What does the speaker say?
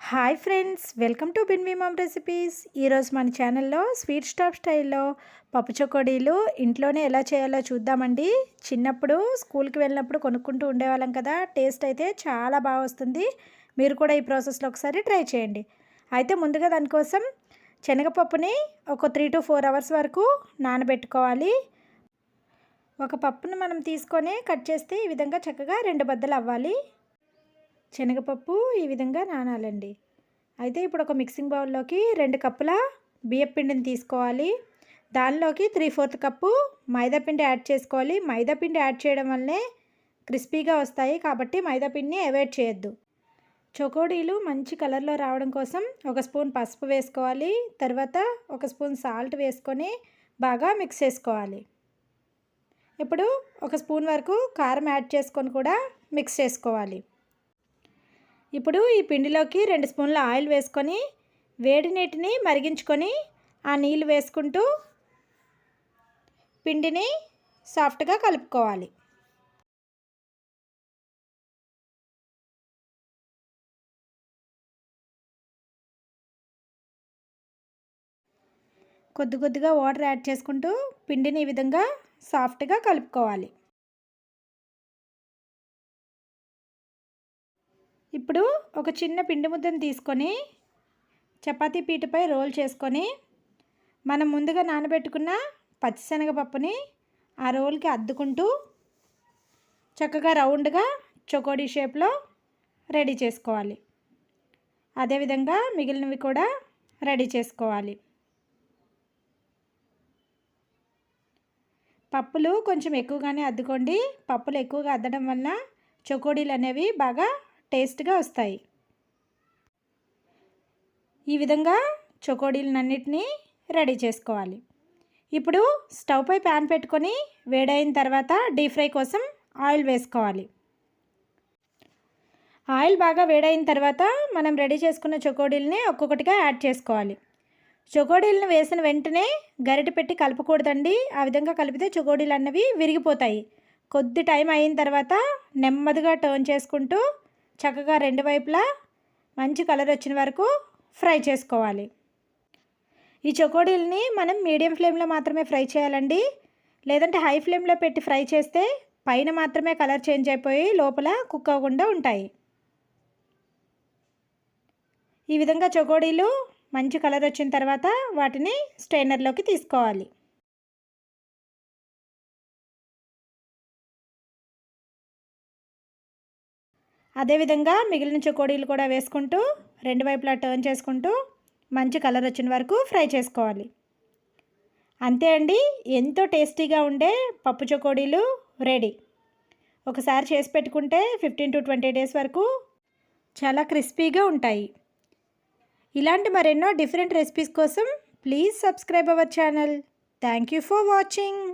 Hi friends welcome to బిన్వి mom recipes. ఈరోజు మన ఛానల్లో స్వీట్ స్టాప్ స్టైల్లో పప్పు చొకోడీలు ఇంట్లోనే ఎలా చేయాలో చూద్దామండి. చిన్నప్పుడు స్కూల్కి వెళ్ళినప్పుడు కొనుక్కుంటూ ఉండేవాళ్ళం కదా టేస్ట్ అయితే చాలా బాగా వస్తుంది. మీరు కూడా ఈ ప్రాసెస్లో ఒకసారి ట్రై చేయండి. అయితే ముందుగా దానికోసం శనగపప్పుని ఒక త్రీ టు ఫోర్ అవర్స్ వరకు నానబెట్టుకోవాలి. ఒక పప్పును మనం తీసుకొని కట్ చేస్తే ఈ విధంగా చక్కగా రెండు బద్దలు అవ్వాలి. శనగపప్పు ఈ విధంగా నానాలండి. అయితే ఇప్పుడు ఒక మిక్సింగ్ బౌల్లోకి రెండు కప్పుల బియ్యం పిండిని తీసుకోవాలి. దానిలోకి త్రీ ఫోర్త్ కప్పు మైదాపిండి యాడ్ చేసుకోవాలి. మైదాపిండి యాడ్ చేయడం వల్లే క్రిస్పీగా వస్తాయి కాబట్టి మైదా పిండిని అవాయిడ్ చేయొద్దు. చొకోడీలు మంచి కలర్లో రావడం కోసం ఒక స్పూన్ పసుపు వేసుకోవాలి. తర్వాత ఒక స్పూన్ సాల్ట్ వేసుకొని బాగా మిక్స్ చేసుకోవాలి. ఇప్పుడు ఒక స్పూన్ వరకు కారం యాడ్ చేసుకొని కూడా మిక్స్ చేసుకోవాలి. ఇప్పుడు ఈ పిండిలోకి రెండు స్పూన్ల ఆయిల్ వేసుకొని వేడి నీటిని మరిగించుకొని ఆ నీళ్ళు వేసుకుంటూ పిండిని సాఫ్ట్గా కలుపుకోవాలి. కొద్ది కొద్దిగా వాటర్ యాడ్ చేసుకుంటూ పిండిని ఈ విధంగా సాఫ్ట్గా కలుపుకోవాలి. ఇప్పుడు ఒక చిన్న పిండి ముద్దను తీసుకొని చపాతీ పీటపై రోల్ చేసుకొని మనం ముందుగా నానబెట్టుకున్న పచ్చిశనగపప్పుని ఆ రోల్కి అద్దుకుంటూ చక్కగా రౌండ్గా చకోడీ షేప్లో రెడీ చేసుకోవాలి. అదేవిధంగా మిగిలినవి కూడా రెడీ చేసుకోవాలి. పప్పులు కొంచెం ఎక్కువగానే అద్దుకోండి. పప్పులు ఎక్కువగా అద్దడం వల్ల చకోడీలు అనేవి బాగా టేస్ట్గా వస్తాయి. ఈ విధంగా చకోడీలన్నిటినీ రెడీ చేసుకోవాలి. ఇప్పుడు స్టవ్ పై ప్యాన్ పెట్టుకొని వేడైన తర్వాత డీప్ ఫ్రై కోసం ఆయిల్ వేసుకోవాలి. ఆయిల్ బాగా వేడైన తర్వాత మనం రెడీ చేసుకున్న చకోడీలని ఒక్కొక్కటిగా యాడ్ చేసుకోవాలి. చకోడీలను వేసిన వెంటనే గరిటె పెట్టి కలపకూడదండి. ఆ విధంగా కలిపితే చకోడీలు అన్నవి విరిగిపోతాయి. కొద్ది టైం అయిన తర్వాత నెమ్మదిగా టర్న్ చేసుకుంటూ చక్కగా రెండు వైపులా మంచి కలర్ వచ్చిన వరకు ఫ్రై చేసుకోవాలి. ఈ చకోడీలని మనం మీడియం ఫ్లేమ్లో మాత్రమే ఫ్రై చేయాలండి. లేదంటే హై ఫ్లేమ్లో పెట్టి ఫ్రై చేస్తే పైన మాత్రమే కలర్ చేంజ్ అయిపోయి లోపల కుక్ అవ్వకుండా ఉంటాయి. ఈ విధంగా చకోడీలు మంచి కలర్ వచ్చిన తర్వాత వాటిని స్ట్రైనర్లోకి తీసుకోవాలి. అదేవిధంగా మిగిలిన చకోడీలు కూడా వేసుకుంటూ రెండు వైపులా టర్న్ చేసుకుంటూ మంచి కలర్ వచ్చిన వరకు ఫ్రై చేసుకోవాలి. అంతే అండి ఎంతో టేస్టీగా ఉండే పప్పు చకోడీలు రెడీ ఒకసారి చేసి పెట్టుకుంటే ఫిఫ్టీన్ టు ట్వంటీ డేస్ వరకు చాలా క్రిస్పీగా ఉంటాయి. ఇలాంటి మరెన్నో డిఫరెంట్ రెసిపీస్ కోసం please subscribe our channel thank you for watching